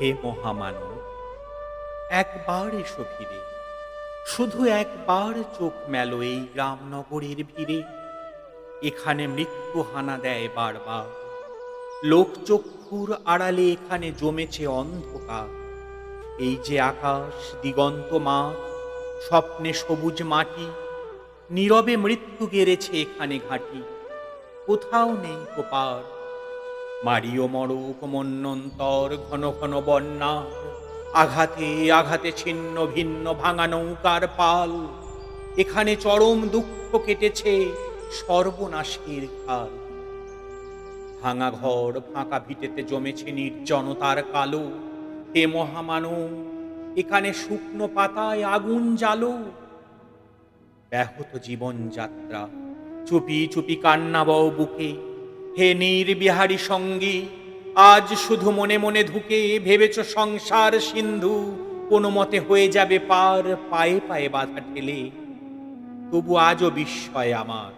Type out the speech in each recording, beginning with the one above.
হে মহামানব, একবার এসো ফিরে শুধু একবার চোখ মেলো এই গ্রামনগরের ভিড়ে। এখানে মৃত্যু হানা দেয় বারবার। লোকচক্ষুর আড়ালে এখানে জমেছে অন্ধকার। এই যে আকাশ, দিগন্ত মাঠ, স্বপ্নে সবুজ মাটি, নীরবে মৃত্যু গেড়েছে এখানে ঘাটি। কোথাও নেই কোপার মারিও মরক মন্যন্তর ঘন ঘন বন্যা। আঘাতে আঘাতে ছিন্ন ভিন্ন ভাঙা নৌকার পাল। এখানে চরম দুঃখ কেটেছে সর্বনাশের খাল ভাঙা ঘর ফাঁকা ভিটেতে জমেছে নির্জনতার কালো। হে মহামানব, এখানে শুকনো পাতায় আগুন জ্বালো। ব্যাহত জীবনযাত্রা, চুপি চুপি কান্না বও বুকে। হে নির্বিহারী সঙ্গী, আজ শুধু মনে মনে ধুকে ভেবেছ সংসার সিন্ধু, কোনো মতে হয়ে যাবে পার পায়ে পায়ে বাধা ঠেলে। তবু আজও বিস্ময় আমার,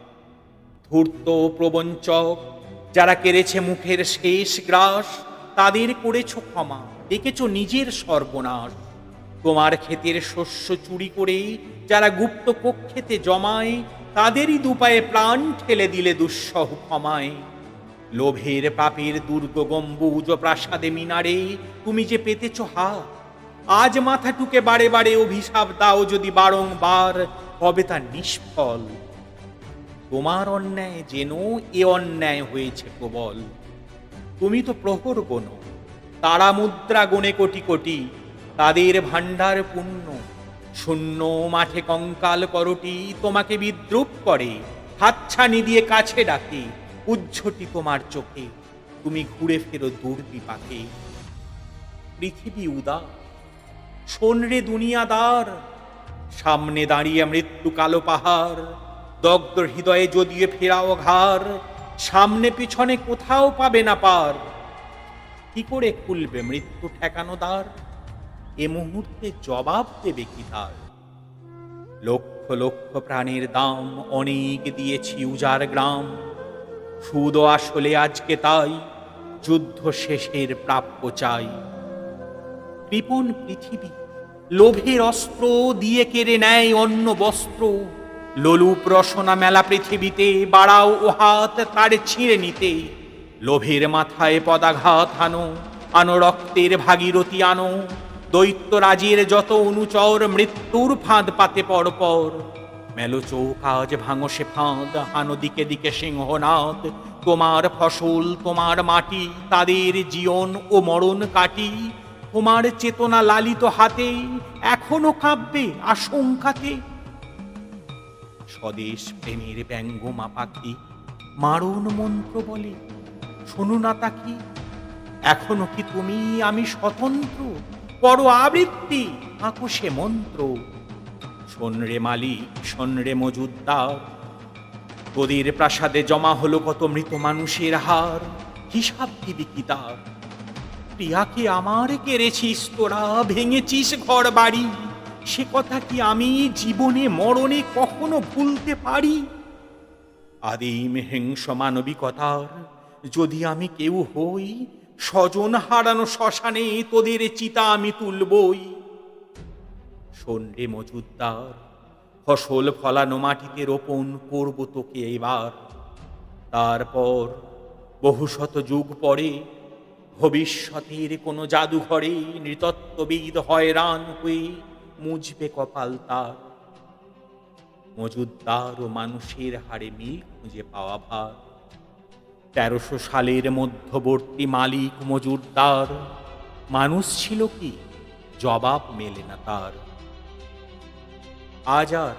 ধূর্ত প্রবঞ্চক, যারা কেড়েছে মুখের শেষ গ্রাস, তাদের করেছ ক্ষমা দেখেছ নিজের সর্বনাশ। তোমার ক্ষেতের শস্য চুরি করে যারা গুপ্ত কক্ষেতে জমায়, তাদেরই দুপায়ে প্রাণ ঠেলে দিলে দুঃসহ ক্ষমায়। লোভের পাপের দুর্গ গম্বুজ প্রাসাদে মিনারে, তুমি যে পেতেছ হা আজ মাথা টুকে বারে বারে অভিশাপ দাও যদি বারংবার, হবে তা নিষ্ফল। তোমার অন্যায় যেন এ অন্যায় হয়েছে প্রবল। তুমি তো প্রহর গোন তারা মুদ্রা গুণে কোটি কোটি, তাদের ভাণ্ডার পুণ্য, শূন্য মাঠে কঙ্কাল করটি তোমাকে বিদ্রুপ করে, হাতছানি দিয়ে কাছে ডাকে উজ্ঝটি তোমার চোখে, তুমি ঘুরে ফেরো দূর বিপাকে পৃথিবী উদা শোন রে দুনিয়াদার, সামনে দাঁড়িয়ে মৃত্যু কালো পাহাড়, দগ্ধ হৃদয়ে যদিও ফেরাও ঘার সামনে পিছনে কোথাও পাবে না পার। কি করে খুলবে মৃত্যু ঠেকানো দ্বার? এ মুহূর্তে জবাব দেবে কি তার? লক্ষ লক্ষ প্রাণের দাম অনেক দিয়েছি উজার গ্রাম। সুদ আসলে আজকে তাই, যুদ্ধ শেষের প্রাপ্য চাই। কৃপণ পৃথিবী, লোভের অস্ত্র দিয়ে কেড়ে নেয় অন্য বস্ত্র। লোলুপ রসনা মেলা পৃথিবীতে, বাড়াও ও হাত তার ছিঁড়ে নিতে। লোভের মাথায় পদাঘাত আনো আনো রক্তের ভাগীরথী আনো। দৈত্য রাজের যত অনুচর মৃত্যুর ফাঁদ পাতে পরপর মেলো চৌক আজ ভাঙো সে ফাঁদ, হানো দিকে দিকে সিংহনাদ তোমার ফসল, তোমার মাটি, তাদের জীবন ও মরণ কাটি। তোমার চেতনা লালিত হাতে এখনও কাঁপবে আশঙ্কাতে। স্বদেশ প্রেমের ব্যঙ্গমা পাখি মারণ মন্ত্র বলে। শোনো না তাকি, এখনও কি তুমি আমি স্বতন্ত্র? পর আবৃত্তি, আঁকো মন্ত্র। শোন রে মালি শোন রে মজুদ্দার তোদের প্রাসাদে জমা হলো কত মৃত মানুষের হার। হিসাব দিবি কি তার? প্রিয়াকে আমার কেড়েছিস তোরা, ভেঙেছিস ঘর বাড়ি সে কথা কি আমি জীবনে, মরণে কখনো ভুলতে পারি? আদিম হিংস মানবিকতার, যদি আমি কেউ হই, স্বজন হারানো শ্মশানে তোদের চিতা আমি তুলবই। শোন রে মজুদ্দার। ফসল ফলানো মাটিতে রোপণ করব তোকে এবার তারপর বহু শত যুগ পরে ভবিষ্যতের কোনো জাদুঘরে নৃতত্ত্ববিদ হয়রান হয়ে মুজবে কপাল তার। মজুদ্দার ও মানুষের হাড়ে মিল খুঁজে পাওয়া ভার। তেরোশো সালের মধ্যবর্তী মালিক মজুরদার মানুষ ছিল কি? জবাব মেলে না তার। আজ আর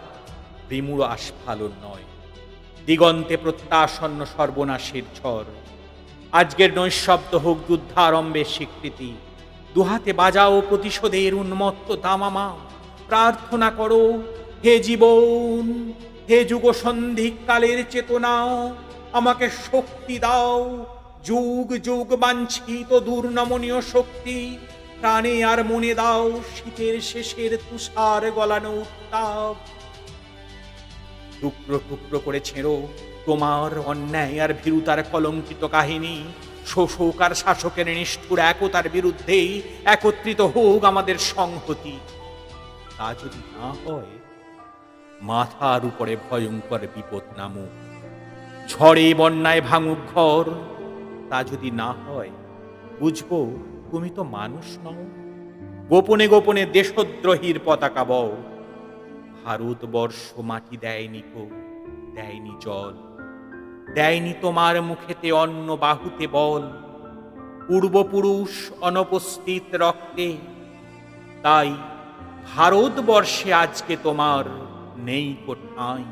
বিমূঢ় আস্ফালন নয়। দিগন্তে প্রত্যাসন্ন সর্বনাশের ঝড়। আজকের নৈশব্দ হোক যুদ্ধারম্ভের স্বীকৃতি। দুহাতে বাজাও প্রতিশোধের উন্মত্ত দামামা প্রার্থনা করো, হে জীবন, হে যুগ সন্ধিকালের চেতনা, আমাকে শক্তি দাও। যুগ যুগ বাঞ্ছিত দুর্নমনীয় শক্তি প্রাণে আর মনে দাও, শীতের শেষের তুষার গলানো উত্তাপ। টুকরো টুকরো করে ছেঁড়ো তোমার অন্যায় আর ভীরুতার কলঙ্কিত কাহিনী। শোষক আর শাসকের নিষ্ঠুর একতার বিরুদ্ধেই একত্রিত হোক আমাদের সংহতি। তা যদি না হয়, মাথার উপরে ভয়ঙ্কর বিপদ নামুক। ঝড়ে বন্যায় ভাঙুক ঘর। তা যদি না হয়, বুঝব তুমি তো মানুষ নও। গোপনে গোপনে দেশদ্রোহীর পতাকা বও। ভারতবর্ষ মাটি দেয়নি কো দেয়নি জল। দেয়নি তোমার মুখেতে অন্ন বাহুতে বল। পূর্বপুরুষ অনুপস্থিত রক্তে, তাই ভারতবর্ষে আজকে তোমার নেই কোঠাই